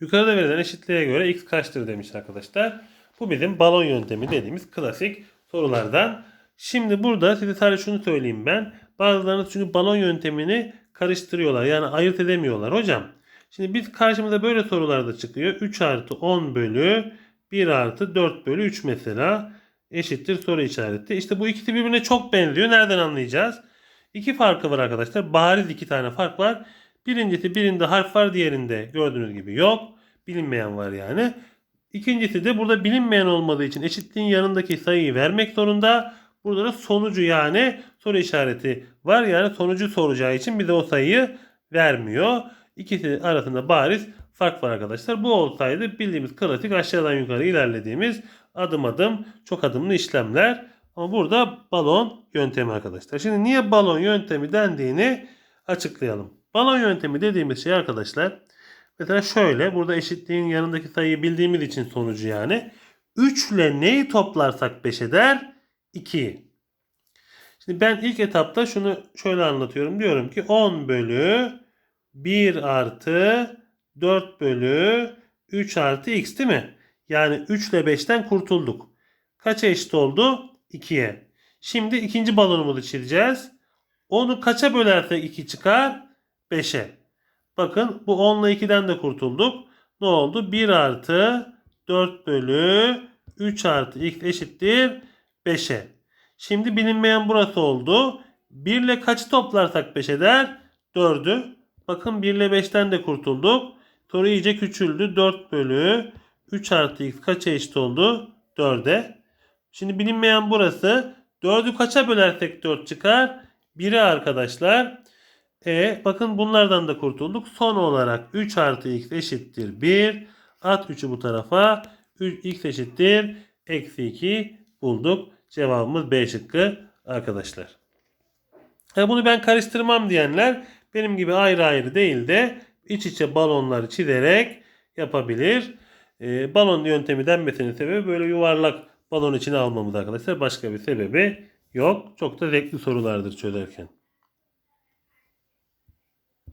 Yukarıda verilen eşitliğe göre x kaçtır demiş arkadaşlar. Bu bizim balon yöntemi dediğimiz klasik sorulardan. Şimdi burada size sadece şunu söyleyeyim ben. Bazılarınız çünkü balon yöntemini karıştırıyorlar. Yani ayırt edemiyorlar hocam. Şimdi biz karşımıza böyle sorularda çıkıyor. 3 artı 10 bölü 1 artı 4 bölü 3 mesela eşittir soru işareti. İşte bu ikisi birbirine çok benziyor. Nereden anlayacağız? İki farkı var arkadaşlar. Bariz iki tane fark var. Birincisi birinde harf var diğerinde gördüğünüz gibi yok. Bilinmeyen var yani. İkincisi de burada bilinmeyen olmadığı için eşitliğin yanındaki sayıyı vermek zorunda. Burada da sonucu yani soru işareti var. Yani sonucu soracağı için bize o sayıyı vermiyor. İkisi arasında bariz fark var arkadaşlar. Bu olsaydı bildiğimiz klasik aşağıdan yukarı ilerlediğimiz adım adım çok adımlı işlemler. Ama burada balon yöntemi arkadaşlar. Şimdi niye balon yöntemi dendiğini açıklayalım. Balon yöntemi dediğimiz şey arkadaşlar mesela şöyle burada eşitliğin yanındaki sayıyı bildiğimiz için sonucu yani 3 ile neyi toplarsak 5 eder? 2. Şimdi ben ilk etapta şunu şöyle anlatıyorum. Diyorum ki 10 bölü 1 artı 4 bölü 3 artı x değil mi? Yani 3 ile 5'ten kurtulduk. Kaça eşit oldu? 2'ye. Şimdi ikinci balonumuzu çizeceğiz. Onu kaça bölersek 2 çıkar? 5'e. Bakın bu 10 ile 2'den de kurtulduk. Ne oldu? 1 artı 4 bölü 3 artı x eşittir 5'e. Şimdi bilinmeyen burası oldu. 1 ile kaçı toplarsak 5 eder? 4'ü. Bakın 1 ile 5'ten de kurtulduk. Soru iyice küçüldü. 4 bölü 3 artı x kaça eşit oldu? 4'e. Şimdi bilinmeyen burası. 4'ü kaça bölersek 4 çıkar? 1'e arkadaşlar. E bakın bunlardan da kurtulduk. Son olarak 3 artı x eşittir 1. At 3'ü bu tarafa. 3, x eşittir. Eksi 2 bulduk. Cevabımız B şıkkı arkadaşlar. Ha, bunu ben karıştırmam diyenler benim gibi ayrı ayrı değil de iç içe balonları çizerek yapabilir. Ee, balon yöntemi denmesinin sebebi böyle yuvarlak balon içine almamız arkadaşlar. Başka bir sebebi yok. Çok da zevkli sorulardır çözerken.